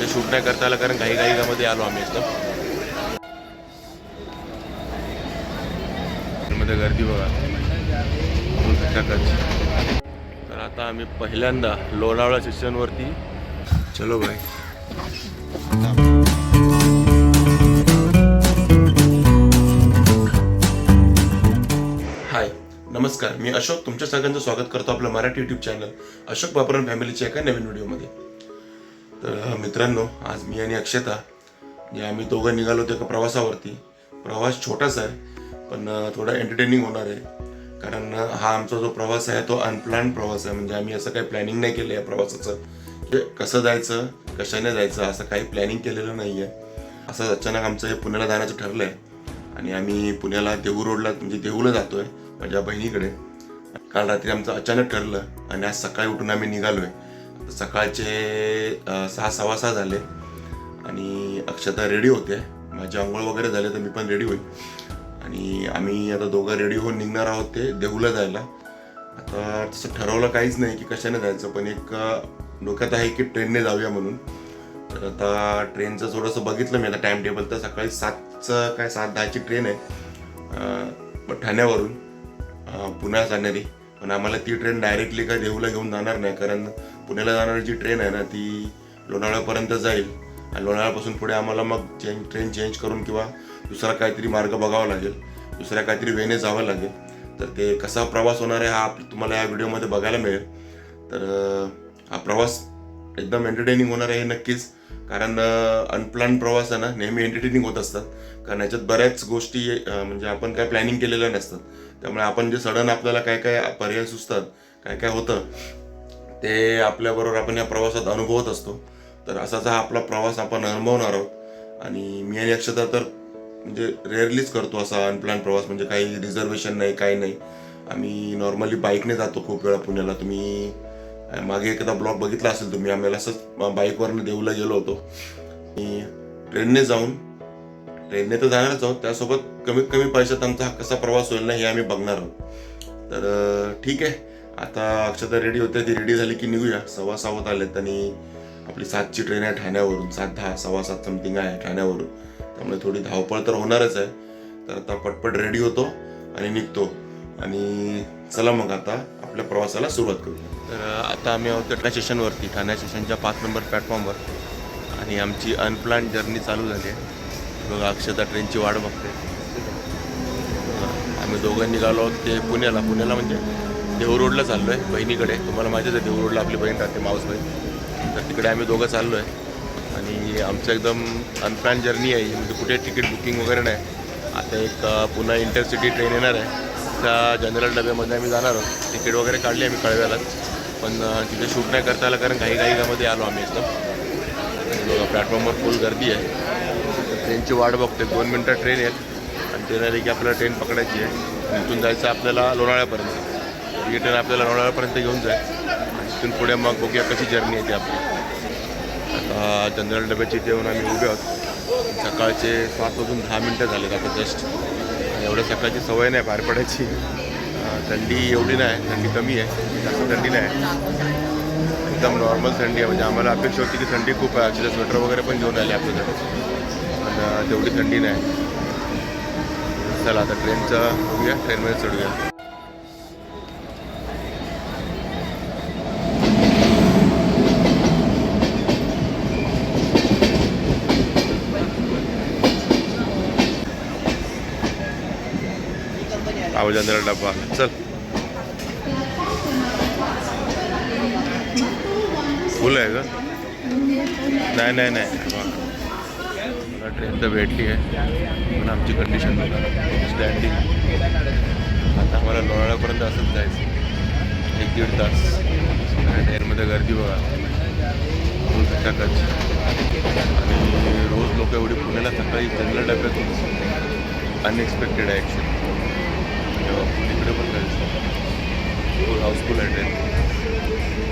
तिथे शूट नाही करता आलं कारण काही काही आलो आम्ही एकदम. मध्ये गर्दी बघा. तर आता आम्ही पहिल्यांदा लोणावळा स्टेशनवरती चलो भाई. हाय नमस्कार. मी अशोक. तुमच्या सगळ्यांचं स्वागत करतो आपलं मराठी युट्यूब चॅनल अशोक बापरन फॅमिलीच्या एका नवीन व्हिडिओमध्ये तर मित्रांनो आज मी आणि अक्षता जे आम्ही दोघं निघालो होतो एका प्रवासावरती. प्रवास छोटासा आहे पण थोडा एंटरटेनिंग होणार आहे. कारण हा आमचा जो प्रवास आहे तो अनप्लॅन प्रवास आहे. म्हणजे आम्ही असं काही प्लॅनिंग नाही केलं या प्रवासाचं. म्हणजे कसं जायचं कशाने जायचं असं काही प्लॅनिंग केलेलं नाही आहे असं अचानक आमचं हे पुण्याला जाण्याचं ठरलं आहे आणि आम्ही पुण्याला देहू रोडला म्हणजे देहूला जातोय माझ्या बहिणीकडे. काल रात्री आमचं अचानक ठरलं आणि आज सकाळी उठून आम्ही निघालोय. आहे सकाळचे सहा सव्वा सहा झाले आणि अक्षता रेडी होते. माझी आंघोळ वगैरे झाले तर मी पण रेडी होईल. आणि आम्ही आता दोघं रेडी होऊन निघणार आहोत ते देहूला जायला. आता तसं ठरवलं काहीच नाही की कशाने जायचं पण एक डोक्यात आहे की ट्रेनने जाऊया म्हणून. तर आता ट्रेनचं थोडंसं बघितलं मी. आता टाइम टेबल तर सकाळी सातचं काय सात दहाची ट्रेन आहे. पण ठाण्यावरून अं, पुण्याला जाणारी पण आम्हाला ती ट्रेन डायरेक्टली काय देहूला घेऊन जाणार नाही कारण पुण्याला जाणारी जी ट्रेन आहे ना ती लोणावळ्यापर्यंत जाईल. आणि लोणावळ्यापासून पुढे आम्हाला मग चेंज ट्रेन चेंज करून किंवा दुसरा काहीतरी मार्ग बघावा लागेल. दुसऱ्या काहीतरी वेने जावं लागेल. तर ते कसा प्रवास होणार आहे हा आप- तुम्हाला या व्हिडिओमध्ये बघायला मिळेल. तर हा प्रवास एकदम एंटरटेनिंग होणार आहे हे नक्कीच. कारण अनप्लॅन प्रवास आहे ना नेहमी एंटरटेनिंग होत असतात. कारण याच्यात बऱ्याच गोष्टी म्हणजे आपण काय प्लॅनिंग केलेल्या नसतात. त्यामुळे आपण जे सडन आपल्याला काय काय पर्याय सुचतात काय काय होतं ते आपल्याबरोबर आपण या प्रवासात अनुभवत असतो. तर असाच हा आपला प्रवास आपण अनुभवणार आहोत. आणि मी आणि अक्षता तर म्हणजे रेअरलीच करतो असा अनप्लॅन प्रवास म्हणजे काही रिझर्वेशन नाही काही नाही. आम्ही नॉर्मली बाईकने जातो खूप वेळा पुण्याला. तुम्ही मागे एकदा ब्लॉग बघितला असेल तुम्ही आम्हाला असंच बाईकवरनं देऊला गेलो होतो. आणि ट्रेनने जाऊन ट्रेनने तर जाणारच आहोत त्यासोबत कमीत कमी पैशात आमचा हा कसा प्रवास होईल ना हे आम्ही बघणार आहोत. तर ठीक आहे. आता अक्षता रेडी होते ती रेडी झाली की निघूया. सव्वा सावत आलेत आणि आपली सातची ट्रेन आहे ठाण्यावरून. सात दहा सव्वा सात समथिंग आहे ठाण्यावरून. त्यामुळे थोडी धावपळ तर होणारच आहे. तर आता पटपट रेडी होतो आणि निघतो. आणि चला मग आता आपल्या प्रवासाला सुरुवात करू तर आता आम्ही आहोत ठाणे स्टेशनवरती ठाणे स्टेशनच्या पाच नंबर प्लॅटफॉर्मवर आणि आमची अनप्लॅन जर्नी चालू झाली आहे. बघा अक्षता ट्रेनची वाट बघते. आम्ही दोघं निघालो आहोत ते पुण्याला. पुण्याला म्हणजे? देहू रोडला चाललो आहे बहिणीकडे. तुम्हाला माहितीच आहे देहू रोडला आपली बहीण राहते मावस बहीण. तर तिकडे आम्ही दोघं चाललो आहे आणि आमचं एकदम अनप्लॅन जर्नी आहे. म्हणजे कुठे तिकीट बुकिंग वगैरे नाही. आता एक पुन्हा इंटरसिटी ट्रेन येणार आहे. त्या जनरल डब्यामध्ये आम्ही जाणार आहोत. तिकीट वगैरे काढली आम्ही कळव्याला. पण तिथे शूट नाही करता आलं कारण काही काही आलो आम्ही एकदम. बघा प्लॅटफॉर्मवर फुल गर्दी आहे. तर ट्रेनची वाट बघते दोन मिनटं ट्रेन येईल. आणि ट्रेन आली की आपल्याला ट्रेन पकडायची आहे. तिथून इथून जायचं आपल्याला लोणाळ्यापर्यंत. ही ट्रेन आपल्याला लोणावळ्यापर्यंत घेऊन जाईल. तिथून पुढे मग बघूया कशी जर्नी येते आपली. आता जनरल डब्याची जेवण आम्ही उभे आहोत. सकाळचे सात वाजून दहा मिनटं झालेत आता जस्ट एवढं एवढ्या सकाळची सवय नाही बाहेर पडायची. थंडी एवढी नाही थंडी कमी आहे. जास्त थंडी नाही. एकदम नॉर्मल थंडी आहे. म्हणजे आम्हाला अपेक्षा होती की थंडी खूप आहे. अक्षरशः स्वेटर वगैरे पण घेऊन आले आपल्याकडे. पण तेवढी थंडी नाही. चला आता ट्रेनचं बघूया. ट्रेनमध्ये चढूया. आवाज डब्बा. चल. फुल आहे का? नाही नाही नाही. मला ट्रेन तर भेटली आहे. पण आमची कंडिशन बघा. स्टँडिंग आता आम्हाला लोणावळ्यापर्यंत असंच जायचं. एक दीड तास. ट्रेनमध्ये गर्दी बघा. फुल आणि रोज लोक एवढी पुण्याला सकाळी जनरल डब्यातून. अनएक्सपेक्टेड आहे ॲक्च्युली तिकडे पण जायचं फुल हाऊसफुल आहे ट्रेन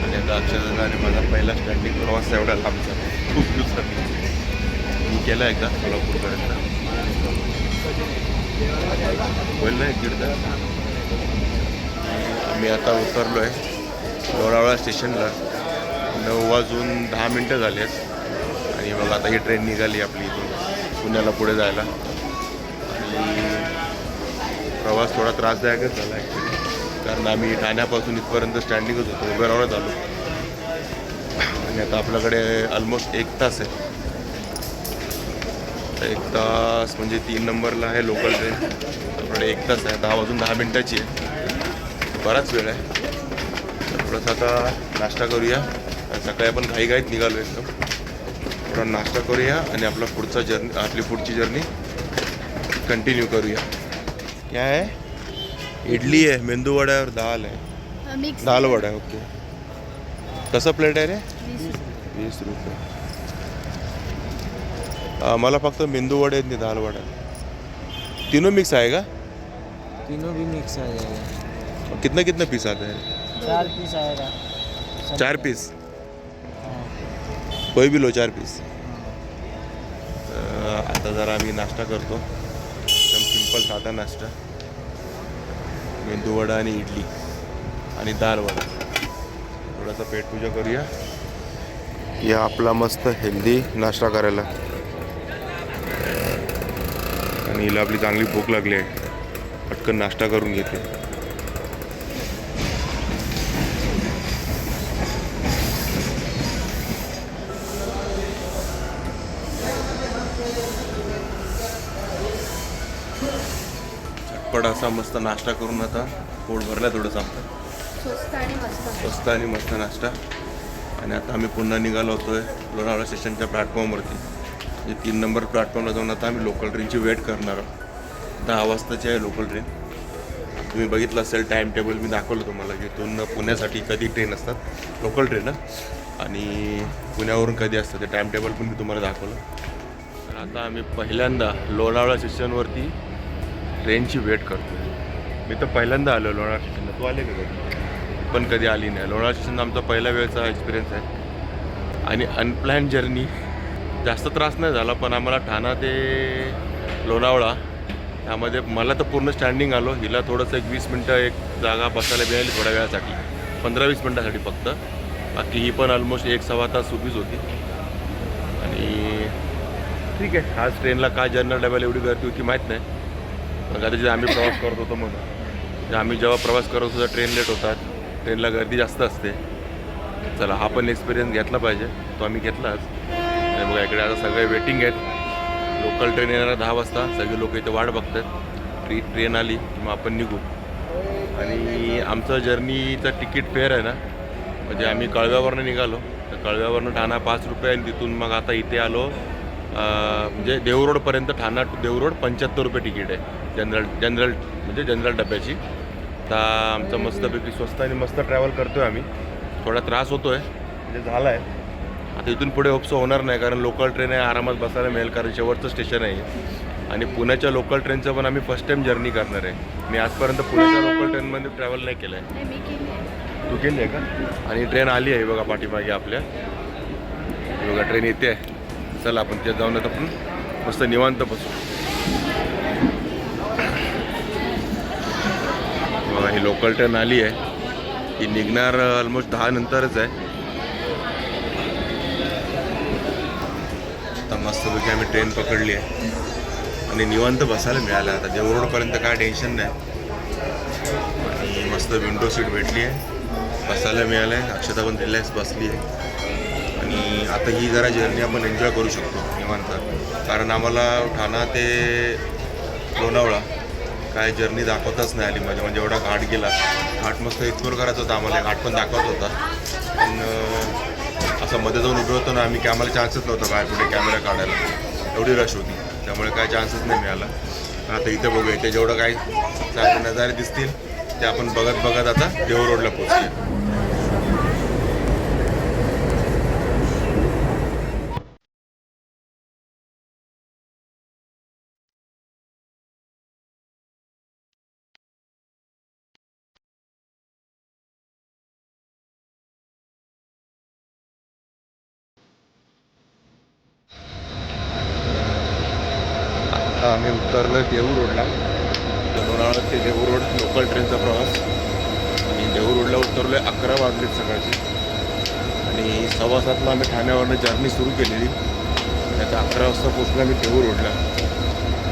आणि आता अक्षरशः आणि माझा पहिला स्टँडिंग प्रवास एवढा लांबचा. खूप दिवसांनी. मी केला एकदा सोलापूरपर्यंत होईल ना एक दीड आम्ही आता उतरलो आहे लोणावळा स्टेशनला. नऊ वाजून दहा मिनटं झाली आहेत आणि आणि बघा आता ही ट्रेन निघाली आपली इथून पुण्याला पुढे जायला. आणि प्रवास थोडा त्रासदायकच झाला ॲक्च्युली कारण आम्ही ठाण्यापासून इथपर्यंत स्टँडिंगच होतो उभे राहूनच आलो. आणि आता आपल्याकडे ऑलमोस्ट एक तास आहे. एक तास म्हणजे तीन नंबरला आहे लोकल ट्रेन आपल्याकडे एक तास आहे दहा वाजून दहा मिनटाची आहे. बराच वेळ आहे. थोडंसं आता नाश्ता करूया. सकाळी आपण घाईघाईत निघालो एकदम. थोडा नाश्ता करूया आणि आपला पुढचा जर्नी आपली पुढची जर्नी कंटिन्यू करूया. क्या आहे इडली आहे मेंदू वडा आहे और दाल आहे मिक्स दाल वडा आहे ओके कसं प्लेट आहे रे? वीस रुपये. मला फक्त मेंदू वडे आहेत नाही दाल वडा तीनों मिक्स आहे का? तीनों भी मिक्स आ जाएगा कितना कितना पीस आता है चार पीस आएगा चार पीस हाँ, कोई भी लो चार पीस हाँ. आता जरा आम्ही नाश्ता करतो. सिंपल साधा नाश्ता. मेंदूवडा आणि इडली आणि दालवडा थोडासा पेट पूजा करूया. या आपला मस्त हेल्दी नाश्ता करायला. आणि हिला आपली चांगली भूक लागली आहे. पटकन नाश्ता करून घेते. झटपट असा मस्त नाश्ता करून आता पोट भरला थोडंसं आपलं स्वस्त आणि मस्त. स्वस्त आणि मस्त नाश्ता. आणि आता आम्ही पुन्हा निघालो होतोय लोणावळा स्टेशनच्या प्लॅटफॉर्मवरती. म्हणजे तीन नंबर प्लॅटफॉर्मला जाऊन आता आम्ही लोकल ट्रेनची वेट करणार आहोत. दहा वाजताची आहे लोकल ट्रेन तुम्ही बघितलं असेल टाईम टेबल मी दाखवलं तुम्हाला की इथून पुण्यासाठी कधी ट्रेन असतात. लोकल ट्रेन आणि पुण्यावरून कधी असतं ते टाईम टेबल पण मी तुम्हाला दाखवलं. तर आता आम्ही पहिल्यांदा लोणावळा स्टेशनवरती ट्रेनची वेट करतो मी तर पहिल्यांदा आलो लोणावळा स्टेशनला. तू आले का कधी? पण कधी आली नाही. लोणावळा स्टेशन आमचा पहिल्या वेळचा एक्सपिरियन्स आहे. आणि अनप्लॅन जर्नी जास्त त्रास नाही झाला पण आम्हाला ठाणा ते लोणावळा त्यामध्ये मला तर पूर्ण स्टँडिंग आलो. हिला थोडंसं एक वीस मिनटं एक जागा बसायला मिळाली थोड्या वेळासाठी पंधरा वीस मिनटासाठी फक्त. बाकी ही पण ऑलमोस्ट एक सव्वा तास उभीच होती. आणि ठीक आहे. आज ट्रेनला काय जनरल डब्याला एवढी गर्दी होती माहीत नाही. मग आता जे आम्ही प्रवास करत होतो म्हणून आम्ही जेव्हा प्रवास करत होतो ट्रेन लेट होतात. ट्रेनला गर्दी जास्त असते. चला हा पण एक्सपिरियन्स घेतला पाहिजे. तो आम्ही घेतलाच. आणि बघा इकडे आता सगळे वेटिंग आहेत. लोकल ट्रेन येणार दहा वाजता. सगळे लोक इथे वाट बघतात. ट्री ट्रेन आली की मग आपण निघू. आणि आमचं जर्नीचं तिकीट फेअर आहे ना म्हणजे आम्ही कळव्यावरनं निघालो. तर कळव्यावरनं ठाणा पाच रुपये आणि तिथून मग आता इथे आलो. म्हणजे देवरोडपर्यंत ठाणा टू देवरोड पंच्याहत्तर रुपये तिकीट आहे. जनरल जनरल म्हणजे जनरल डब्याची. तर आमचं मस्तपैकी स्वस्त आणि मस्त ट्रॅव्हल करतो आहे आम्ही. थोडा त्रास होतो आहे म्हणजे झाला आहे आता इथून पुढे होप्सो होणार नाही कारण लोकल ट्रेन आहे आरामात बसायला मिळेल कारण शेवटचं स्टेशन आहे आणि पुण्याच्या लोकल ट्रेनचं पण आम्ही फर्स्ट टाईम जर्नी करणार आहे. मी आजपर्यंत पुण्याच्या लोकल ट्रेनमध्ये ट्रॅव्हल नाही केलं आहे. तू केली आहे का? आणि ट्रेन आली आहे बघा पाठीमागे आपल्या. बघा ट्रेन येते. आहे चला आपण त्यात जाऊन आता आपण. मस्त निवांत बसू. बघा ही लोकल ट्रेन आली आहे. ही निघणार ऑलमोस्ट दहा नंतरच आहे. आता मस्तपैकी आम्ही ट्रेन पकडली आहे. आणि निवांत बसायला मिळालं. आता देवरोडपर्यंत काय टेन्शन नाही. आणि मस्त विंडो सीट भेटली आहे. बसायला मिळालं आहे अक्षता पण रिलॅक्स बसली आहे. आणि आता ही जरा जर्नी आपण एन्जॉय करू शकतो निवांत. कारण आम्हाला ठाणा ते लोणावळा काय जर्नी दाखवताच नाही आली माझ्या म्हणजे एवढा घाट गेला. घाट मस्त एक्सप्लोर करायचा होता आम्हाला घाट पण दाखवत होता. पण असं मध्ये जाऊन उभे होतो ना आम्ही की आम्हाला चान्सच नव्हता बाहेर कुठे कॅमेरा काढायला. एवढी रश होती. त्यामुळे काय चान्सच नाही मिळाला. आता इथे बघूया इथे जेवढं काय चांगले नजारे दिसतील ते आपण बघत बघत आता देव रोडला पोहोचूया. आता आम्ही उतरलो देऊ रोडला. लोणावळा ते देऊ रोड लोकल ट्रेनचा प्रवास. आणि देऊ रोडला उतरलो आहे अकरा वाजलेत सकाळचे. आणि सव्वा सातला आम्ही ठाण्यावरनं जर्नी सुरू केलेली. आणि आता अकरा वाजता पोचलो आम्ही देऊळ रोडला.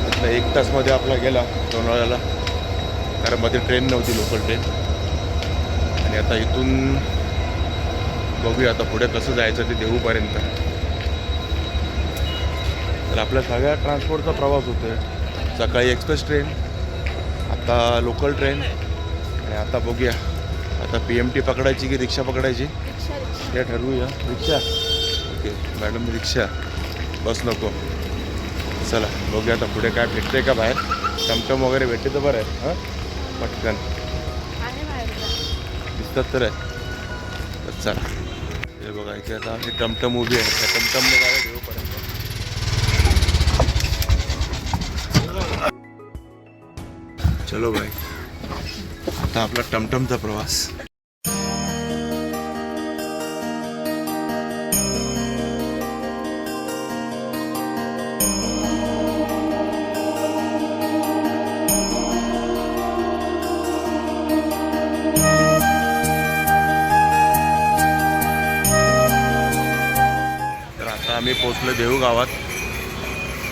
आता एक तासमध्ये आपला गेला लोणावळ्याला. कारण मध्ये ट्रेन नव्हती लोकल ट्रेन आणि आता इथून बघूया आता पुढे कसं जायचं ते देऊपर्यंत तर आपल्या सगळ्या ट्रान्सपोर्टचा प्रवास होतो आहे सकाळी एक्सप्रेस ट्रेन आता लोकल ट्रेन आणि आता बघूया. आता पी एम टी पकडायची की रिक्षा पकडायची? रिक्षा ते ठरवूया. रिक्षा? ओके मॅडम रिक्षा. बस नको. चला बघूया आता पुढे काय भेटते का बाहेर. टमटम वगैरे भेटते तर बरं आहे हां? पटकन. दिसतात तर आहे. तर चला. हे बघा इथे आता ही टमटम उभी आहे. त्या टमटमने गाड्या देऊपर्यंत चलो भाई। आता आपला टमटमचा प्रवास. तर आता आम्ही पोचलो देहू गावात.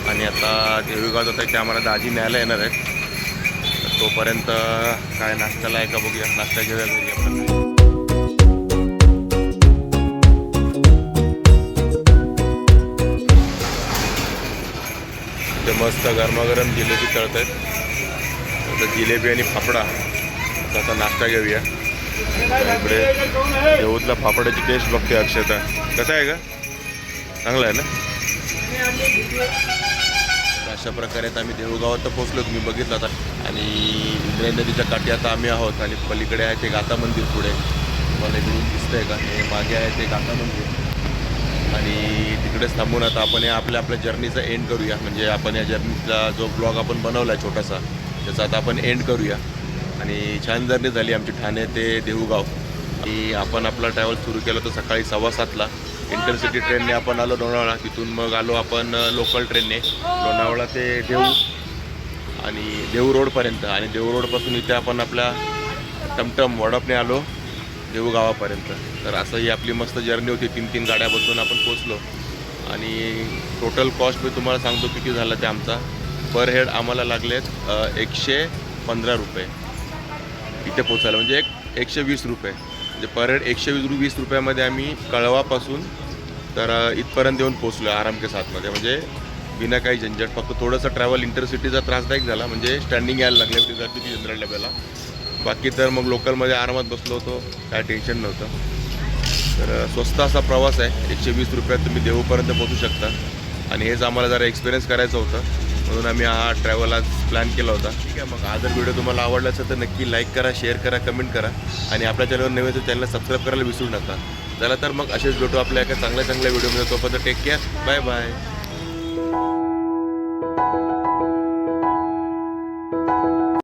आणि आता देहू गावात आता कॅमेरा आम्हाला दाजी न्यायला येणार आहेत. तोपर्यंत काय नाश्त्याला आहे का बघूया. नाश्ता घेऊया घरी आपण. ते मस्त गरमागरम जिलेबी तळत आहेत आता जिलेबी आणि फाफडा. तर आता नाश्ता घेऊया. इकडे देऊतला फाफड्याची टेस्ट बघते अक्षता कसं आहे का चांगलं आहे ना? अशा प्रकारे आता आम्ही देऊळगावात तर पोहोचलो तुम्ही बघितलं आता. आणि इंद्रायणी नदीच्या काठी आता आम्ही आहोत आणि पलीकडे आहे ते गाता मंदिर पुढे. तुम्हाला इकडून दिसतंय का? हे मागे आहे ते गाता मंदिर. आणि तिकडेच थांबून आता आपण या आपल्या आपल्या जर्नीचा एंड करूया. म्हणजे आपण या जर्नीचा जो ब्लॉग आपण बनवला आहे छोटासा त्याचा आता आपण एंड करूया. आणि छान जर्नी झाली आमची ठाणे ते देऊगाव. आणि आपण आपला ट्रॅव्हल सुरू केलं तर सकाळी सव्वा सातला. इंटरसिटी ट्रेनने आपण आलो लोणावळा. तिथून मग आलो आपण लोकल ट्रेनने लोणावळा ते देऊ. आणि देऊ रोडपर्यंत. आणि देऊ रोडपासून इथे आपण आपल्या टमटम वडपने आलो देऊ गावापर्यंत. तर असं ही आपली मस्त जर्नी होती. तीन तीन गाड्या बसून आपण पोचलो. आणि टोटल कॉस्ट मी तुम्हाला सांगतो किती झाला ते आमचा. पर हेड आम्हाला लागलेत एकशे पंधरा रुपये. इथे पोचायला म्हणजे एक एकशे वीस रुपये. म्हणजे पर हेड एकशे वीस रु- वीस रुपयामध्ये आम्ही कळवापासून तर इथपर्यंत येऊन पोचलो आराम के साथमध्ये. म्हणजे बिना काही झंझट फक्त थोडंसं ट्रॅव्हल इंटरसिटीचा त्रासदायक झाला. म्हणजे स्टँडिंग यायला लागले होती जर होती जनरल डब्याला बाकी तर मग लोकलमध्ये आरामात बसलो होतो. काय टेन्शन नव्हतं. तर स्वस्त असा प्रवास आहे. एकशे वीस रुपयात तुम्ही देऊपर्यंत पोहोचू शकता. आणि हेच आम्हाला जरा एक्सपिरियन्स करायचं होतं. म्हणून आम्ही हा ट्रॅव्हल आज प्लॅन केला होता. ठीक आहे मग हा जर व्हिडिओ तुम्हाला आवडला असेल तर नक्की लाईक करा शेअर करा कमेंट करा. आणि आपल्या चॅनलवर नवीन तर चॅनलला सबस्क्राईब करायला विसरू नका. चला तर मग असेच भेटू आपल्या एका चांगल्या चांगल्या व्हिडिओमध्ये तोपर्यंत टेक केअर बाय बाय